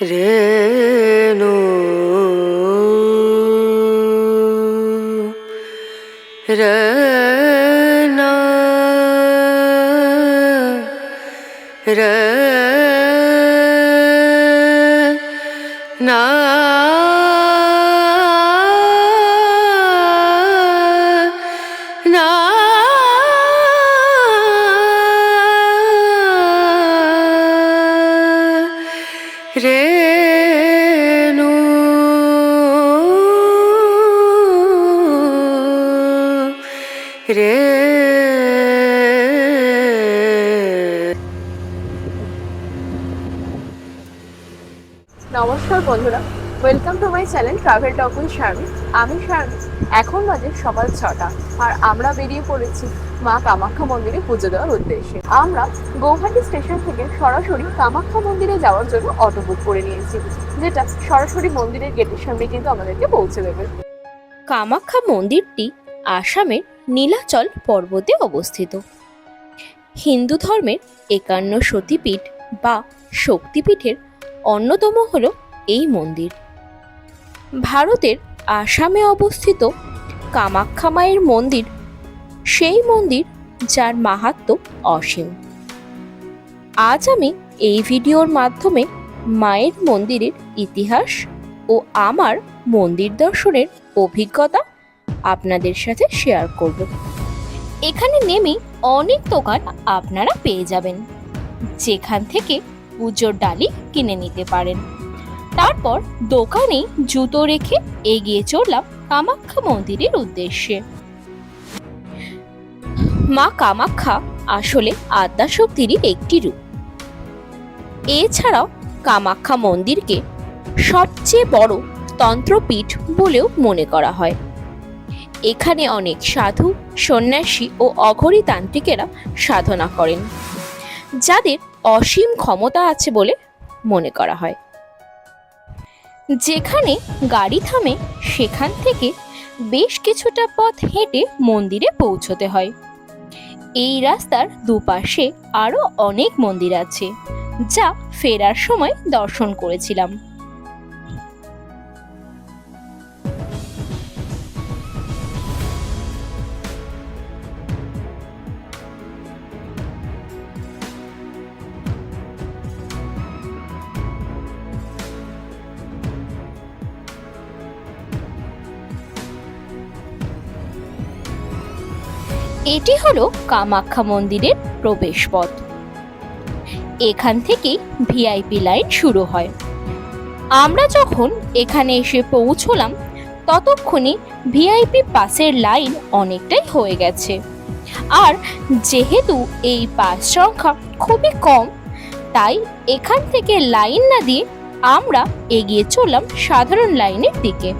রেণু রনা রনা না রে। নমস্কার বন্ধুরা welcome to my channel travel talk with Sharmi আমি শারমি এখন বাজে সকাল ছটা আর আমরা বেরিয়ে পড়েছি মা কামাখ্যা মন্দিরে পুজো দেওয়ার উদ্দেশ্যে। আমরা গৌহাটি স্টেশন থেকে সরাসরি কামাখ্যা মন্দিরে যাওয়ার জন্য অটো বুক করে নিয়েছি যেটা সরাসরি মন্দিরের গেটের সামনে কিন্তু আমাদেরকে পৌঁছে দেবে। কামাখ্যা মন্দিরটি আসামের নীলাচল পর্বতে অবস্থিত। হিন্দু ধর্মের একান্ন সতীপীঠ বা শক্তিপীঠের অন্যতম হল এই মন্দির। ভারতের আসামে অবস্থিত কামাখ্যা মায়ের মন্দির সেই মন্দির যার মাহাত্ম্য অসীম। আজ আমি এই ভিডিওর মাধ্যমে মায়ের মন্দিরের ইতিহাস ও আমার মন্দির দর্শনের অভিজ্ঞতা আপনাদের সাথে শেয়ার করব। এখানে নেমে অনেক দোকান আপনারা পেয়ে যাবেন। যেখান থেকে পুজোর ডালি কিনে নিতে পারেন। তারপর দোকানে জুতো রেখে এগিয়ে চললাম কামাখ্যা মন্দিরের উদ্দেশ্যে। মা কামাখ্যা আসলে আদ্যাশক্তিরই একটি রূপ। এছাড়াও কামাখ্যা মন্দিরকে সবচেয়ে বড় তন্ত্রপীঠ বলেও মনে করা হয়। এখানে অনেক সাধু, সন্ন্যাসী ও অঘরী তান্ত্রিকেরা সাধনা করেন, যাদের অসীম ক্ষমতা আছে বলে মনে করা হয়। যেখানে গাড়ি থামে, সেখান থেকে বেশ কিছুটা পথ হেঁটে মন্দিরে পৌঁছতে হয়। এই রাস্তার দুপাশে আরও অনেক মন্দির আছে, যা ফেরার সময় দর্শন করেছিলাম। এটি হলো কামাখ্যা মন্দিরের প্রবেশপথ। এখান থেকেই ভিআইপি লাইন শুরু হয়। আমরা যখন এখানে এসে পৌঁছলাম, ততক্ষণে ভিআইপি পাসের লাইন অনেকটাই হয়ে গেছে। আর যেহেতু এই পাস সংখ্যা খুবই কম, তাই এখান থেকে লাইন না দিয়ে আমরা এগিয়ে চললাম সাধারণ লাইনের দিকে।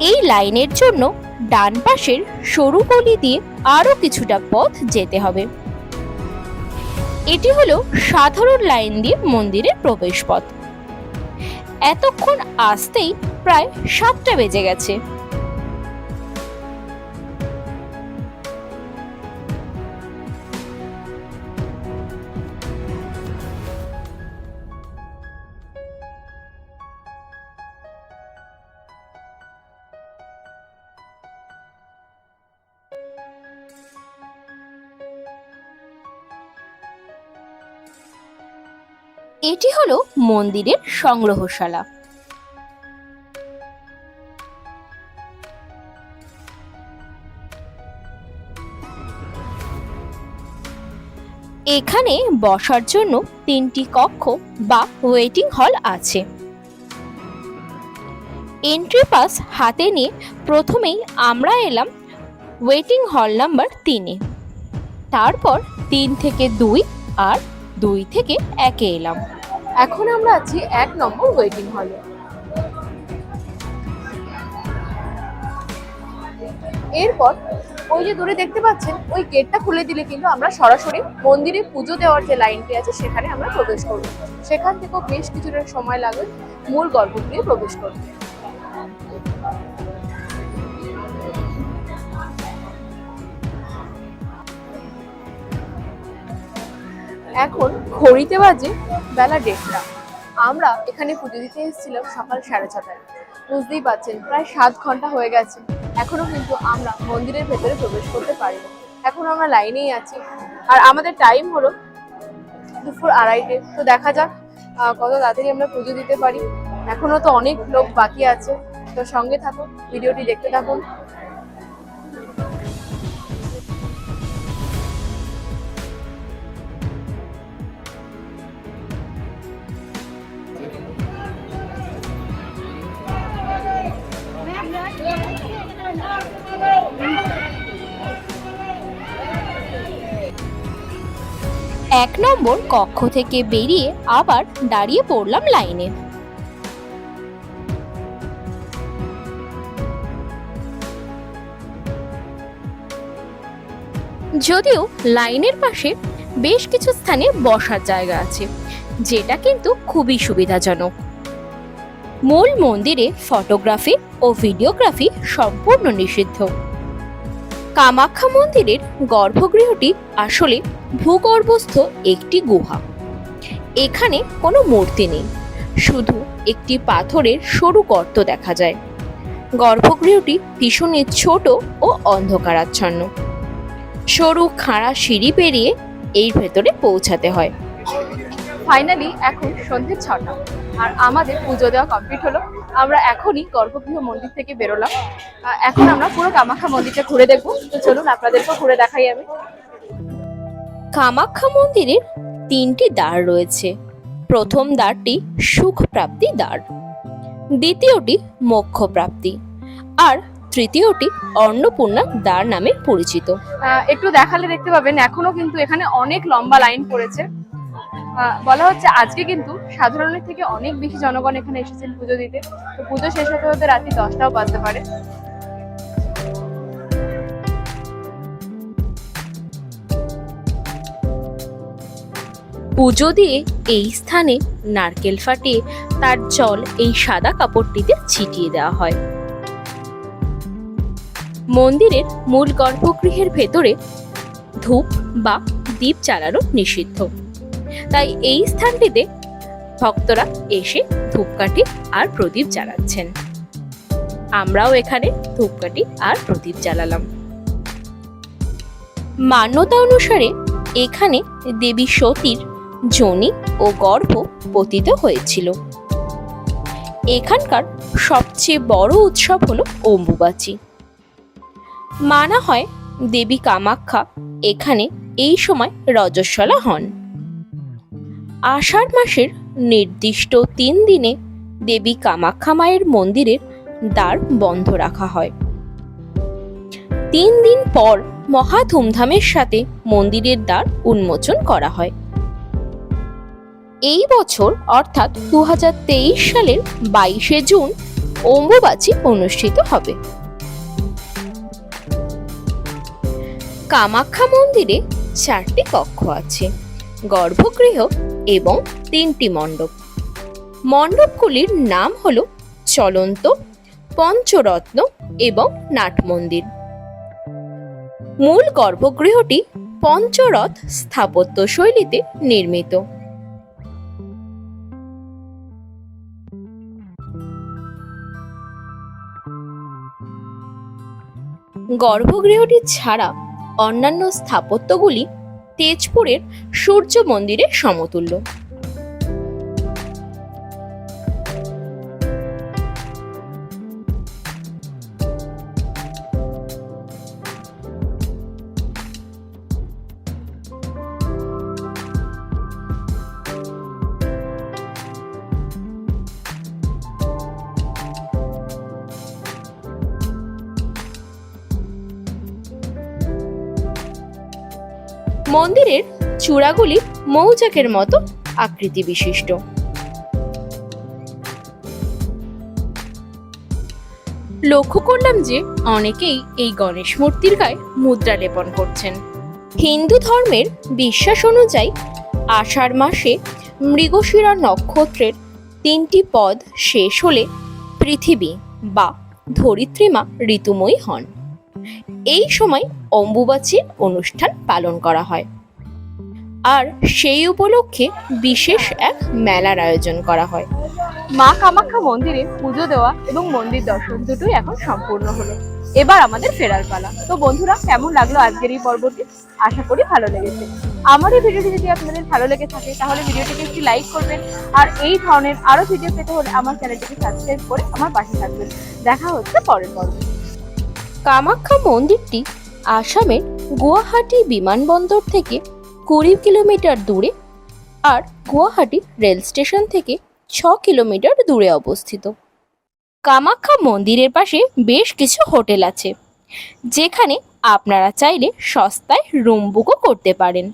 এই লাইনের জন্য ডান পাশের সরু গলি দিয়ে আরও কিছুটা পথ যেতে হবে। এটি হলো সাধারণ লাইন দিয়ে মন্দিরের প্রবেশ পথ এতক্ষণ আসতেই প্রায় সাতটা বেজে গেছে। এটি হলো মন্দিরের সংগ্রহশালা। এখানে বসার জন্য তিনটি কক্ষ বা ওয়েটিং হল আছে। এন্ট্রি পাস হাতে নিয়ে প্রথমেই আমরা এলাম ওয়েটিং হল নাম্বার তিনে। তারপর তিন থেকে দুই আর দুই থেকে একে এলাম। এখন আমরা আছি এক নম্বর ওয়েটিং হলে এরপর ওই যে দূরে দেখতে পাচ্ছেন, ওই গেটটা খুলে দিলে কিন্তু আমরা সরাসরি মন্দিরে পুজো দেওয়ার যে লাইনটি আছে, সেখানে আমরা প্রবেশ করব। সেখান থেকেও বেশ কিছুটা সময় লাগবে মূল গর্ভগৃহে প্রবেশ করতে। এখন ঘড়িতে বাজে বেলা দেড়টা। আমরা এখানে পুজো দিতে এসেছিলাম সকাল সাড়ে ছটায়। বুঝতেই পারছেন, প্রায় সাত ঘণ্টা হয়ে গেছে। এখনও কিন্তু আমরা মন্দিরের ভেতরে প্রবেশ করতে পারিনি। এখন আমরা লাইনেই আছি। আর আমাদের টাইম হলো দুপুর আড়াইটে। তো দেখা যাক কত তাড়াতাড়ি আমরা পুজো দিতে পারি। এখনও তো অনেক লোক বাকি আছে। তো সঙ্গে থাকুন, ভিডিওটি দেখতে থাকুন। এক নম্বর কক্ষ থেকে বেরিয়ে আবার দাঁড়িয়ে পড়লাম লাইনে। যদিও লাইনের পাশে বেশ কিছু স্থানে বসার জায়গা আছে, যেটা কিন্তু খুবই সুবিধাজনক। মূল মন্দিরে ফটোগ্রাফি ও ভিডিওগ্রাফি সম্পূর্ণ নিষিদ্ধ। কামাখ্যা মন্দিরের গর্ভগৃহটি আসলে ভূগর্ভস্থ একটি গুহা। এখানে কোনো মূর্তি নেই, শুধু একটি পাথরের সরু গর্ত দেখা যায়। গর্ভগৃহটি ভীষণই ছোট ও অন্ধকারাচ্ছন্ন। সরু খাড়া সিঁড়ি পেরিয়ে এই ভেতরে পৌঁছাতে হয়। ফাইনালি এখন সন্ধ্যে ছটা। আর আমাদের পুজো দেওয়া কমপ্লিট হলো। আমরা এখনই গর্ভগৃহ মন্দির থেকে বেরোলাম। এখন আমরা পুরো কামাখ্যা মন্দিরটা ঘুরে দেখব। তো চলুন আপনাদেরকেও ঘুরে দেখাই আমি। কামাখ্যা মন্দিরের তিনটি দ্বার রয়েছে। প্রথম দ্বারটি সুখ প্রাপ্তি দ্বার দ্বিতীয়টি মোক্ষ প্রাপ্তি আর তৃতীয়টি অন্নপূর্ণা দ্বার নামে পরিচিত। একটু দেখালে দেখতে পাবেন এখনও কিন্তু এখানে অনেক লম্বা লাইন পড়েছে। বলা হচ্ছে আজকে কিন্তু সাধারণের থেকে অনেক বেশি জনগণ এখানে এসেছেন পুজো দিতে। তো পুজো শেষ হতে হতে রাত্রি দশটাও বাজতে পারে। পুজো দিয়ে এই স্থানে নারকেল ফাটিয়ে তার জল এই সাদা কাপড়টিতে ছিটিয়ে দেওয়া হয়। মন্দিরের মূল গর্ভগৃহের ভেতরে ধূপ বা দীপ জ্বালানো নিষিদ্ধ। তাই এই স্থানটিতে ভক্তরা এসে ধূপকাঠি আর প্রদীপ জ্বালাচ্ছেন। আমরাও এখানে ধূপকাঠি আর প্রদীপ জ্বালালাম। মান্যতা অনুসারে এখানে দেবী সতীর যোনি ও গর্ভ পতিত হয়েছিল। এখানকার সবচেয়ে বড় উৎসব হলো অম্বুবাচী। মানা হয় দেবী কামাখ্যা এখানে এই সময় রজস্বলা হন। আষাঢ় মাসের নির্দিষ্ট তিন দিনে দেবী কামাখ্যা মায়ের মন্দিরের দ্বার বন্ধ রাখা হয়। তিন দিন পর মহা ধুমধামের সাথে মন্দিরের দ্বার উন্মোচন করা হয়। এই বছর অর্থাৎ দু হাজার তেইশ সালের বাইশে জুন অম্বুবাচী অনুষ্ঠিত হবে। কামাখ্যা মন্দিরে চারটি কক্ষ আছে। গর্ভগৃহ এবং তিনটি মণ্ডপ। মণ্ডপগুলির নাম হল চলন্ত, পঞ্চরত্ন এবং নাট মন্দির। মূল গর্ভগৃহটি পঞ্চরথ স্থাপত্য শৈলীতে নির্মিত। গর্ভগৃহটি ছাড়া অন্যান্য স্থাপত্যগুলি তেজপুরের সূর্য মন্দিরের সমতুল্য। মন্দিরের চূড়াগুলি মৌচাকের মতো আকৃতি বিশিষ্ট লক্ষ্য করলাম যে অনেকেই এই গণেশ মূর্তির গায়ে মুদ্রা লেপন করছেন। হিন্দু ধর্মের বিশ্বাস অনুযায়ী আষাঢ় মাসে মৃগশিরা নক্ষত্রের তিনটি পদ শেষ হলে পৃথিবী বা ধরিত্রীমা ঋতুময়ী হন। এই সময় অম্বুবাচীর অনুষ্ঠান পালন করা হয়। আর সেই উপলক্ষে বিশেষ এক মেলার আয়োজন করা হয়। মা কামাখ্যা মন্দিরে পুজো দেওয়া এবং মন্দির দর্শন দুটোই এখন সম্পূর্ণ হলো। এবার আমাদের ফেরার পালা। তো বন্ধুরা, কেমন লাগল আজকের এই পর্বটি? আশা করি ভালো লেগেছে। আমার এই ভিডিওটি যদি আপনাদের ভালো লেগে থাকে, তাহলে ভিডিওটিকে একটি লাইক করবেন। আর এই ধরনের আরও ভিডিও পেতে হলে আমার চ্যানেলটিকে সাবস্ক্রাইব করে আমার পাশে থাকবেন। দেখা হচ্ছে পরের পর্বে। কামাখ্যা মন্দিরটি আসামের গুয়াহাটি বিমানবন্দর থেকে কুড়ি কিলোমিটার দূরে আর গুয়াহাটি রেল স্টেশন থেকে ছ কিলোমিটার দূরে অবস্থিত। কামাখ্যা মন্দিরের পাশে বেশ কিছু হোটেল আছে, যেখানে আপনারা চাইলে সস্তায় রুম বুকও করতে পারেন।